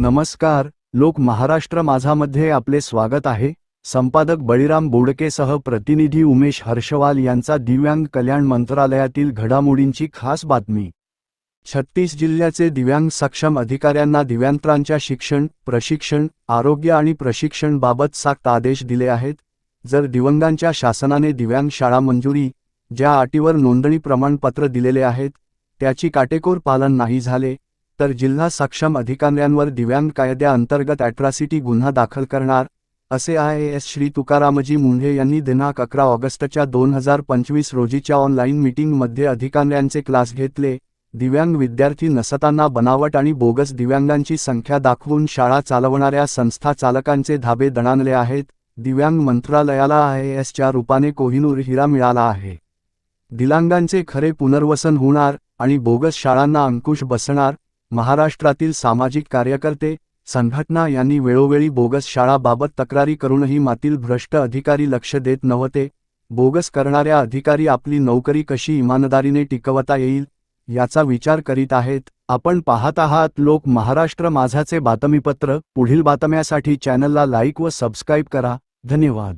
नमस्कार लोक महाराष्ट्र माझामध्ये आपले स्वागत आहे. संपादक बळीराम बोडकेसह प्रतिनिधी उमेश हर्षवाल यांचा दिव्यांग कल्याण मंत्रालयातील घडामोडींची खास बातमी. छत्तीस जिल्ह्याचे दिव्यांग सक्षम अधिकाऱ्यांना दिव्यांत्रांच्या शिक्षण प्रशिक्षण आरोग्य आणि प्रशिक्षण बाबत आदेश दिले आहेत. जर दिवंगांच्या शासनाने दिव्यांग शाळा मंजुरी ज्या अटीवर नोंदणी प्रमाणपत्र दिलेले आहेत त्याची काटेकोर पालन नाही झाले तर जिल्हा सक्षम अधिकाऱ्यांवर दिव्यांग कायद्याअंतर्गत अॅट्रॉसिटी गुन्हा दाखल करणार असे आय एस श्री तुकारामजी मुंढे यांनी दिनांक अकरा ऑगस्टच्या दोन हजार पंचवीस रोजीच्या ऑनलाईन मीटिंगमध्ये अधिकाऱ्यांचे क्लास घेतले. दिव्यांग विद्यार्थी नसताना बनावट आणि बोगस दिव्यांगांची संख्या दाखवून शाळा चालवणाऱ्या संस्था चालकांचे धाबे दणाणले आहेत. दिव्यांग मंत्रालयाला आय एसच्या रूपाने कोहिनूर हिरा मिळाला आहे. दिलांगांचे खरे पुनर्वसन होणार आणि बोगस शाळांना अंकुश बसणार महाराष्ट्रातील सामाजिक कार्यकर्ते संघटना यांनी वेळोवेळी बोगस शाळाबाबत तक्रारी करूनही मातील भ्रष्ट अधिकारी लक्ष देत नव्हते. बोगस करणाऱ्या अधिकारी आपली नोकरी कशी इमानदारीने टिकवता येईल याचा विचार करीत आहेत. आपण पाहत आहात लोक महाराष्ट्र माझाचे बातमीपत्र. पुढील बातम्यासाठी चॅनलला लाईक व सबस्क्राईब करा. धन्यवाद.